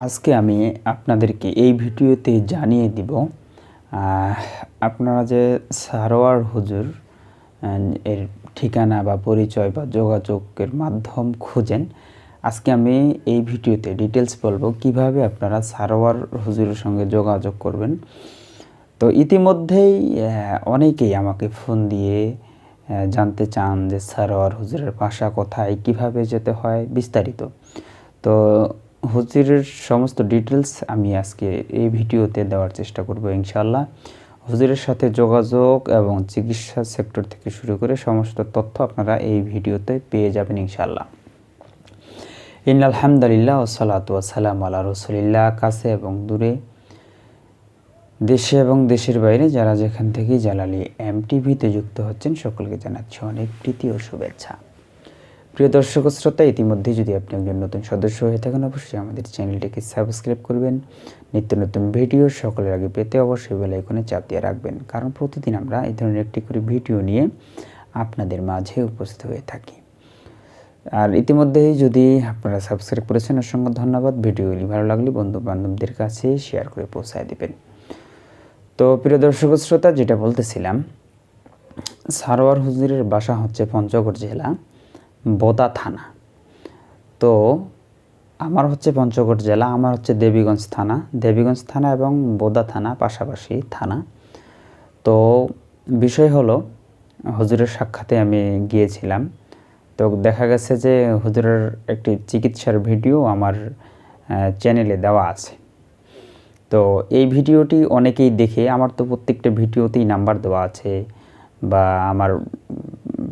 আজকে আমি আপনাদেরকে এই ভিডিওতে জানিয়ে দিব আপনারা যে সারোয়ার হুজুর এর ঠিকানা বা পরিচয় বা যোগাযোগের মাধ্যম খুঁজেন, আজকে আমি এই ভিডিওতে ডিটেলস বলব কীভাবে আপনারা সারোয়ার হুজুরের সঙ্গে যোগাযোগ করবেন। তো ইতিমধ্যেই অনেকেই আমাকে ফোন দিয়ে জানতে চান যে সারোয়ার হুজুরের বাসা কোথায়, কীভাবে যেতে হয়, বিস্তারিত। তো হুজুরের সমস্ত ডিটেলস আমি আজকে এই ভিডিওতে দেওয়ার চেষ্টা করব ইনশাল্লাহ হুজুরের সাথে যোগাযোগ এবং চিকিৎসা সেক্টর থেকে শুরু করে সমস্ত তথ্য আপনারা এই ভিডিওতে পেয়ে যাবেন ইনশাল্লাহ ইন আলহামদুলিল্লাহ ওসালাত ওয়াসালাম আল্লাহ রসুলিল্লাহ, কাছে এবং দূরে। দেশে এবং দেশের বাইরে যারা যেখান থেকে জালালি এম টিভিতে যুক্ত হচ্ছেন, সকলকে জানাচ্ছি অনেক প্রীতি ও শুভেচ্ছা। প্রিয় দর্শক শ্রোতা ইতিমধ্যে যদি আপনি একজন নতুন সদস্য হয়ে থাকেন, অবশ্যই আমাদের চ্যানেলটিকে সাবস্ক্রাইব করবেন। নিত্য নতুন ভিডিও সকলের আগে পেতে অবশ্যই বেল আইকনে চাপ দিয়ে রাখবেন। কারণ প্রতিদিন আমরা এই ধরনের একটি করে ভিডিও নিয়ে আপনাদের মাঝে উপস্থিত হয়ে থাকি। আর ইতিমধ্যেই যদি আপনারা সাবস্ক্রাইব করেছেন, অসংখ্য ধন্যবাদ। ভিডিওগুলি ভালো লাগলে বন্ধু বান্ধবদের কাছে শেয়ার করে পৌঁছায় দেবেন। তো প্রিয় দর্শক শ্রোতা, যেটা বলতেছিলাম, সারোয়ার হুজুরের বাসা হচ্ছে পঞ্চগড় জেলা। বোদা থানা। তো আমার হচ্ছে পঞ্চগড় জেলা, আমার হচ্ছে দেবীগঞ্জ থানা। দেবীগঞ্জ থানা এবং বোদা থানা পাশাপাশি থানা। তো বিষয় হলো, হজুরের সাক্ষাতে আমি গিয়েছিলাম। তো দেখা গেছে যে হুজুরের একটি চিকিৎসার ভিডিও আমার চ্যানেলে দেওয়া আছে। তো এই ভিডিওটি অনেকেই দেখে, আমার তো প্রত্যেকটা ভিডিওতেই নাম্বার দেওয়া আছে বা আমার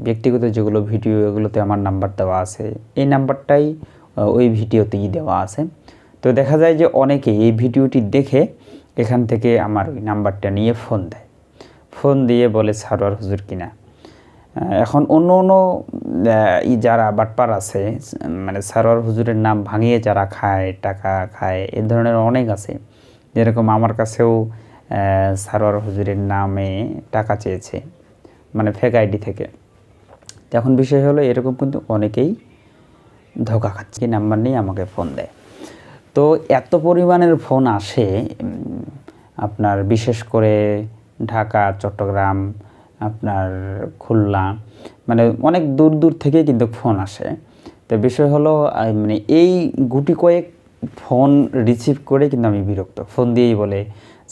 ব্যক্তিগত যেগুলো ভিডিও, এগুলোতে আমার নাম্বার দেওয়া আছে। এই নাম্বারটাই ওই ভিডিওতেই দেওয়া আছে। তো দেখা যায় যে অনেকে এই ভিডিওটি দেখে এখান থেকে আমার ওই নাম্বারটা নিয়ে ফোন দেয়। ফোন দিয়ে বলে সারোয়ার হুজুর কিনা? এখন অন্য অন্য ই যারা বাটপার আছে মানে সারোয়ার হুজুরের নাম ভাঙিয়ে যারা খায়, টাকা খায়, এ ধরনের অনেক আছে। যেরকম আমার কাছেও সারোয়ার হুজুরের নামে টাকা চেয়েছে মানে ফেক আইডি থেকে। তো এখন বিষয় হলো এরকম কিন্তু অনেকেই ধোকা খাচ্ছে। নাম্বার নিয়ে আমাকে ফোন দেয়। তো এত পরিমাণের ফোন আসে আপনার বিশেষ করে ঢাকা, চট্টগ্রাম, আপনার খুলনা মানে অনেক দূর দূর থেকে কিন্তু ফোন আসে। তো বিষয় হলো মানে এই গুটি কয়েক ফোন রিসিভ করে কিন্তু আমি বিরক্ত। ফোন দিয়েই বলে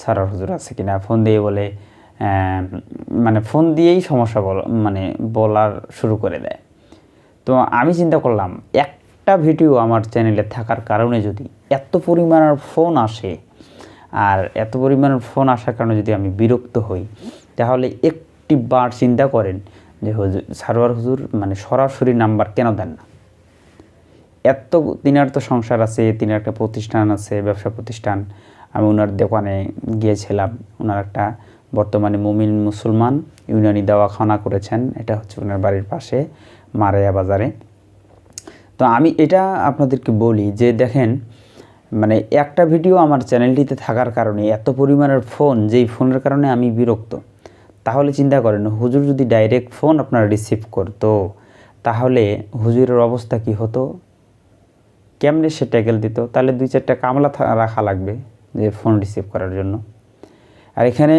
সারার হুজুর আছে কিনা? ফোন দিয়ে বলে মানে ফোন দিয়েই সমস্যা বল মানে বলার শুরু করে দেয়। তো আমি চিন্তা করলাম, একটা ভিডিও আমার চ্যানেলে থাকার কারণে যদি এত পরিমাণের ফোন আসে, আর এত পরিমাণের ফোন আসার কারণে যদি আমি বিরক্ত হই, তাহলে একটি বার চিন্তা করেন যে হুজুর সারোয়ার হুজুর মানে সরাসরি নাম্বার কেন দেন না? এত তিনার তো সংসার আছে, তিনার একটা প্রতিষ্ঠান আছে, ব্যবসা প্রতিষ্ঠান। আমি ওনার দোকানে গিয়েছিলাম ওনার একটা বর্তমানে মুমিন মুসলমান ইউনানি দাওয়াখানা করেছেন, এটা হচ্ছে ওনার বাড়ির পাশে মারাইয়া বাজারে। তো আমি এটা আপনাদেরকে বলি যে দেখেন মানে একটা ভিডিও আমার চ্যানেলটিতে থাকার কারণে, এত পরিমাণের ফোন, যেই ফোনের কারণে আমি বিরক্ত। তাহলে চিন্তা করেন, হুজুর যদি ডাইরেক্ট ফোন আপনার রিসিভ করতো, তাহলে হুজুরের অবস্থা কি হতো? কেমনে সে ট্যাকেল দিত? তাহলে দুই চারটা কামলা রাখা লাগবে যে ফোন রিসিভ করার জন্য। আর এখানে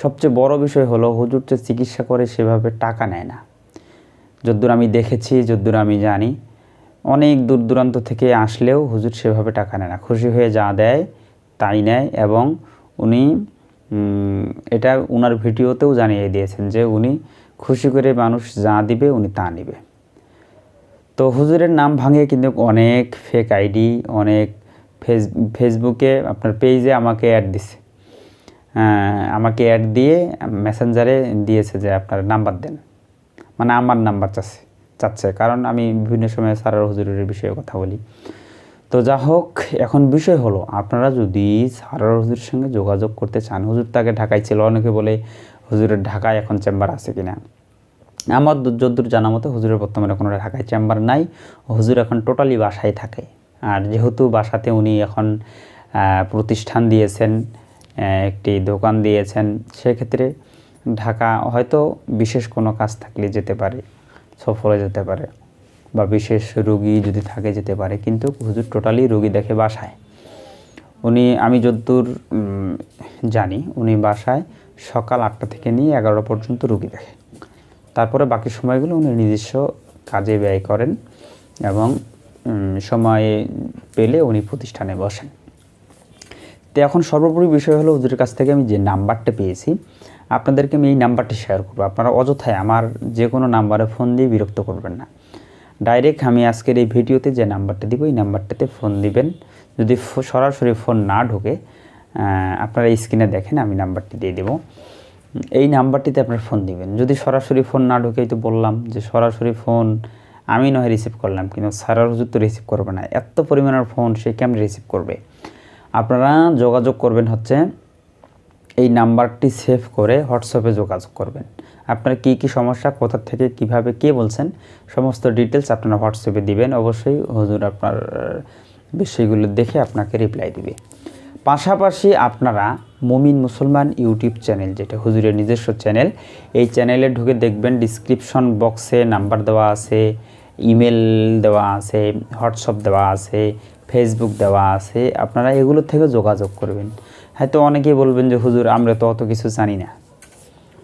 সবচেয়ে বড় বিষয় হলো হুজুর যে চিকিৎসা করে সেভাবে টাকা নেয় না। যদ্দূর আমি দেখেছি, যদ্দূর আমি জানি, অনেক দূর দূরান্ত থেকে আসলেও হুজুর সেভাবে টাকা নেয় না। খুশি হয়ে যা দেয় তাই নেয় এবং উনি এটা উনার ভিডিওতেও জানিয়ে দিয়েছেন যে উনি খুশি করে মানুষ যা দিবে উনি তা নেবে। তো হুজুরের নাম ভাঙে কিন্তু অনেক ফেক আইডি অনেক ফেস ফেসবুকে আপনার পেজে আমাকে অ্যাড দিছে। আমাকে অ্যাড দিয়ে মেসেঞ্জারে দিয়েছে যে আপনার নাম্বার দেন। মানে আমার নাম্বার চাচ্ছে চাচ্ছে। কারণ আমি বিভিন্ন সময় সারার হুজুরের বিষয়ে কথা বলি। তো যা হোক, এখন বিষয় হলো, আপনারা যদি সারার হুজুরের সঙ্গে যোগাযোগ করতে চান, হুজুর তাকে ঢাকায় ছিল, অনেকে বলে হুজুরের ঢাকায় এখন চেম্বার আছে কিনা। আমার দূর- যদ্দূর জানা মতো, হুজুরের বর্তমানে কোনো ঢাকায় চেম্বার নাই। হুজুর এখন টোটালি বাসায় থাকে। আর যেহেতু বাসাতে উনি এখন প্রতিষ্ঠান দিয়েছেন একটি দোকান দিয়েছেন, সেক্ষেত্রে ঢাকা হয়তো বিশেষ কোনো কাজ থাকলে যেতে পারে, সফরে যেতে পারে, বা বিশেষ রুগী যদি থাকে যেতে পারে, কিন্তু হুজুর টোটালি রুগী দেখে বাসায়। উনি, আমি যদ্দূর জানি, উনি বাসায় সকাল আটটা থেকে নিয়ে এগারোটা পর্যন্ত রুগী দেখে। তারপরে বাকি সময়গুলো উনি নিজস্ব কাজে ব্যয় করেন এবং সময় পেলে উনি প্রতিষ্ঠানে বসেন। তো এখন সর্বোপরি বিষয় হলো ওদের কাছ থেকে আমি যে নাম্বারটা পেয়েছি, আপনাদেরকে আমি এই নাম্বারটি শেয়ার করব। আপনারা অযথায় আমার যে কোনো নাম্বারে ফোন দিয়ে বিরক্ত করবেন না। ডাইরেক্ট আমি আজকের এই ভিডিওতে যে নাম্বারটা দিব, এই নাম্বারটাতে ফোন দিবেন। যদি সরাসরি ফোন না ঢোকে আপনারা স্ক্রিনে দেখেন, আমি নাম্বারটি দিয়ে দেবো। এই নাম্বারটিতে আপনার ফোন দিবেন। যদি সরাসরি ফোন না ঢোকেই তো বললাম যে সরাসরি ফোন আমি নয় রিসিভ করলাম, কিন্তু সারার হুজুর তো রিসিভ করবে না। এত পরিমাণের ফোন সে কেমন রিসিভ করবে? আপনারা যোগাযোগ করবেন হচ্ছে এই নাম্বারটি সেভ করে হোয়াটসঅ্যাপে যোগাযোগ করবেন। আপনার কি কি সমস্যা, কোথা থেকে, কীভাবে, কে বলছেন, সমস্ত ডিটেলস আপনারা হোয়াটসঅ্যাপে দিবেন। অবশ্যই হুজুর আপনার বিষয়গুলো দেখে আপনাকে রিপ্লাই দিবে। পাশাপাশি আপনারা মুমিন মুসলমান ইউটিউব চ্যানেল, যেটা হুজুরের নিজস্ব চ্যানেল, এই চ্যানেলে ঢুকে দেখবেন ডিসক্রিপশন বক্সে নাম্বার দেওয়া আছে ইমেল দেওয়া আছে, হোয়াটসঅ্যাপ দেওয়া আছে ফেসবুক দেওয়া আছে, আপনারা এগুলো থেকে যোগাযোগ করবেন। হয়তো অনেকেই বলবেন যে, হুজুর, আমরা তো অত কিছু জানি না।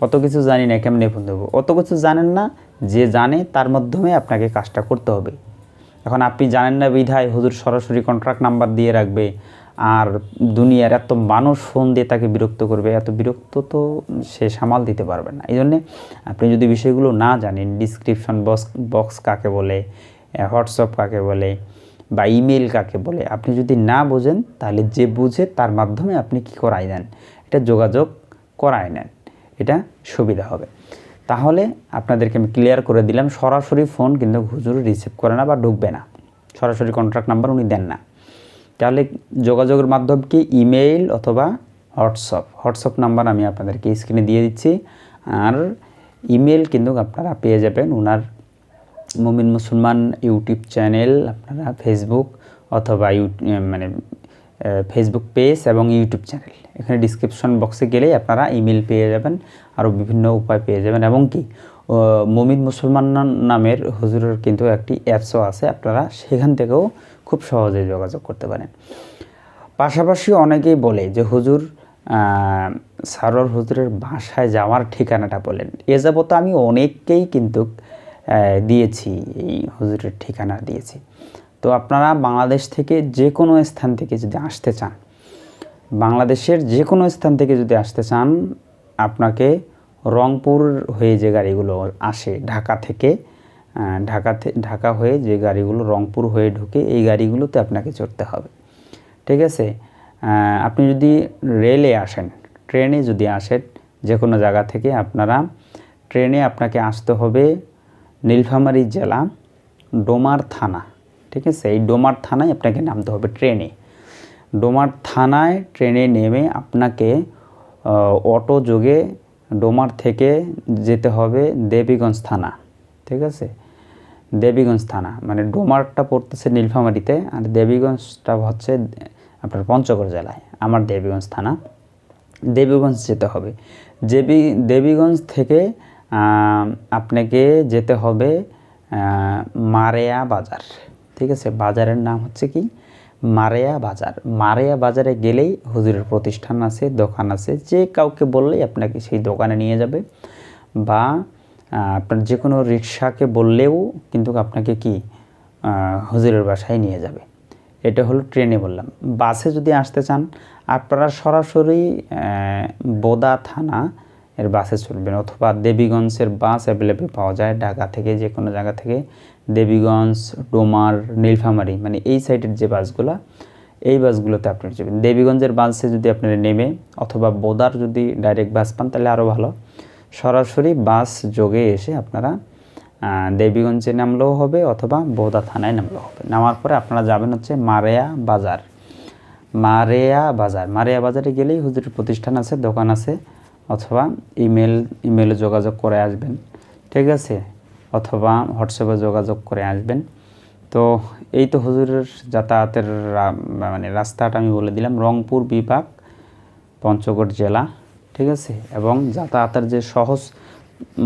অত কিছু জানি না, কেমনে ফোন দেবো? অত কিছু জানেন না, যে জানে তার মাধ্যমে আপনাকে কাজটা করতে হবে। এখন আপনি জানেন না বিধায় হুজুর সরাসরি কন্ট্রাক্ট নাম্বার দিয়ে রাখবে, আর দুনিয়ার এত মানুষ ফোন দিয়ে তাকে বিরক্ত করবে, এত বিরক্ত তো সে সামাল দিতে পারবে না। এই জন্যে আপনি যদি বিষয়গুলো না জানেন ডিসক্রিপশন বক্স বক্স কাকে বলে হোয়াটসঅ্যাপ কাকে বলে বা ইমেল কাকে বলে, আপনি যদি না বোঝেন, তাহলে যে বুঝে তার মাধ্যমে আপনি কি করাই নেন এটা যোগাযোগ করাই নেন। এটা সুবিধা হবে। তাহলে আপনাদেরকে আমি ক্লিয়ার করে দিলাম, সরাসরি ফোন কিন্তু হুজুর রিসিভ করে না বা ঢুকবে না। সরাসরি কন্ট্রাক্ট নাম্বার উনি দেন না। তাহলে যোগাযোগের মাধ্যম কি? ইমেইল অথবা হোয়াটসঅ্যাপ। হোয়াটসঅ্যাপ নাম্বার আমি আপনাদেরকে স্ক্রিনে দিয়ে দিচ্ছি। আর ইমেল কিন্তু আপনারা পেয়ে যাবেন। ওনার মুমিন মুসলমান ইউটিউব চ্যানেল আপনারা ফেসবুক অথবা ইউ মানে ফেসবুক পেজ এবং ইউটিউব চ্যানেল। এখানে ডিসক্রিপশন বক্সে গেলেই আপনারা ইমেল পেয়ে যাবেন আরও বিভিন্ন উপায় পেয়ে যাবেন। এবং কি মুমিন মুসলমান নামের হুজুরের কিন্তু একটি অ্যাপসও আছে আপনারা সেখান থেকেও খুব সহজে যোগাযোগ করতে পারেন। পাশাপাশি অনেকেই বলে যে হুজুর আহ, সারোয়ার হুজুরের বাসায় যাওয়ার ঠিকানাটা বলেন। এ যাবত আমি অনেককেই কিন্তু দিয়েছি এই হুজুরের ঠিকানা দিয়েছি। তো আপনারা বাংলাদেশ থেকে যে কোনো স্থান থেকে যদি আসতে চান বাংলাদেশের যে কোনো স্থান থেকে যদি আসতে চান আপনাকে রংপুর হয়ে যে গাড়িগুলো আসে ঢাকা থেকে আহ, ঢাকা হয়ে যে গাড়িগুলো রংপুর হয়ে ঢুকে এই গাড়িগুলোতে আপনাকে চড়তে হবে। ঠিক আছে? আপনি যদি রেলে আসেন ট্রেনে যদি আসেন যে কোনো জায়গা থেকে আপনারা ট্রেনে আপনাকে আসতে হবে নীলফামারী জেলা ডোমার থানা, ঠিক আছে? এই ডোমার থানায় আপনাকে নামতে হবে ট্রেনে। ডোমার থানায় ট্রেনে নেমে আপনাকে অটো যোগে ডোমার থেকে যেতে হবে দেবীগঞ্জ থানা, ঠিক আছে? দেবীগঞ্জ থানা মানে ডোমারটা পড়তেছে নীলফামারিতে আর দেবীগঞ্জটা হচ্ছে আপনার পঞ্চগড় জেলায়, আমার দেবীগঞ্জ থানা। দেবীগঞ্জ যেতে হবে। দেবী, দেবীগঞ্জ থেকে আপনাকে যেতে হবে মারেয়া বাজার। ঠিক আছে? বাজারের নাম হচ্ছে কি? মারেয়া বাজার। মারেয়া বাজারে গেলেই হুজুরের প্রতিষ্ঠান আছে, দোকান আছে। যে কাউকে বললেই আপনাকে সেই দোকানে নিয়ে যাবে। বা আপনার যে কোনো রিক্সাকে বললেও কিন্তু আপনাকে কি হুজুরের বাসায় নিয়ে যাবে। এটা হলো ট্রেনে বললাম। বাসে যদি আসতে চান, আপনারা সরাসরি বোদা থানা এর বাসে চলবেন অথবা দেবীগঞ্জের বাস অ্যাভেলেবেল পাওয়া যায় ঢাকা থেকে যে কোনো জায়গা থেকে। দেবীগঞ্জ, ডোমার, নীলফামারী মানে এই সাইডের যে বাসগুলো, এই বাসগুলোতে আপনি যাবেন। দেবীগঞ্জের বাসে যদি আপনারা নেমে অথবা বোদার যদি ডাইরেক্ট বাস পান তাহলে আরও ভালো। সরাসরি বাস যোগে এসে আপনারা দেবীগঞ্জে নামলেও হবে অথবা বোদা থানায় নামলেও হবে। নামার পরে আপনারা যাবেন হচ্ছে মারেয়া বাজার। মারেয়া বাজার। মারেয়া বাজারে গেলেই হুজুরের প্রতিষ্ঠান আছে, দোকান আছে। অথবা ইমেল, ইমেলে যোগাযোগ করে আসবেন, ঠিক আছে? অথবা হোয়াটসঅ্যাপে যোগাযোগ করে আসবেন। তো এই তো হুজুরের যাতায়াতের মানে রাস্তাটা আমি বলে দিলাম, রংপুর বিভাগ, পঞ্চগড় জেলা, ঠিক আছে? এবং যাতায়াতের যে সহজ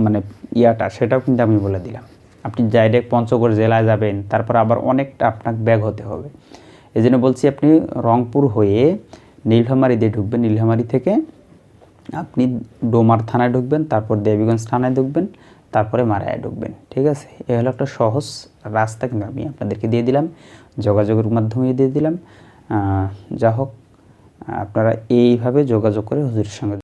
মানে ইয়াটা, সেটাও কিন্তু আমি বলে দিলাম। আপনি ডাইরেক্ট পঞ্চগড় জেলায় যাবেন, তারপর আবার অনেকটা আপনার ব্যাগ হতে হবে। এই জন্য বলছি আপনি রংপুর হয়ে নীলফামারি দিয়ে ঢুকবেন, নীলফামারি থেকে আপনি ডোমার থানায় ঢুকবেন, তারপর দেবীগঞ্জ থানায় ঢুকবেন, তারপরে মারায় ঢুকবেন, ঠিক আছে? এ হলো একটা সহজ রাস্তা কিন্তু আমি আপনাদেরকে দিয়ে দিলাম, যোগাযোগের মাধ্যমে দিয়ে দিলাম। যা হোক, আপনারা এইভাবে যোগাযোগ করে হুজুরের সঙ্গে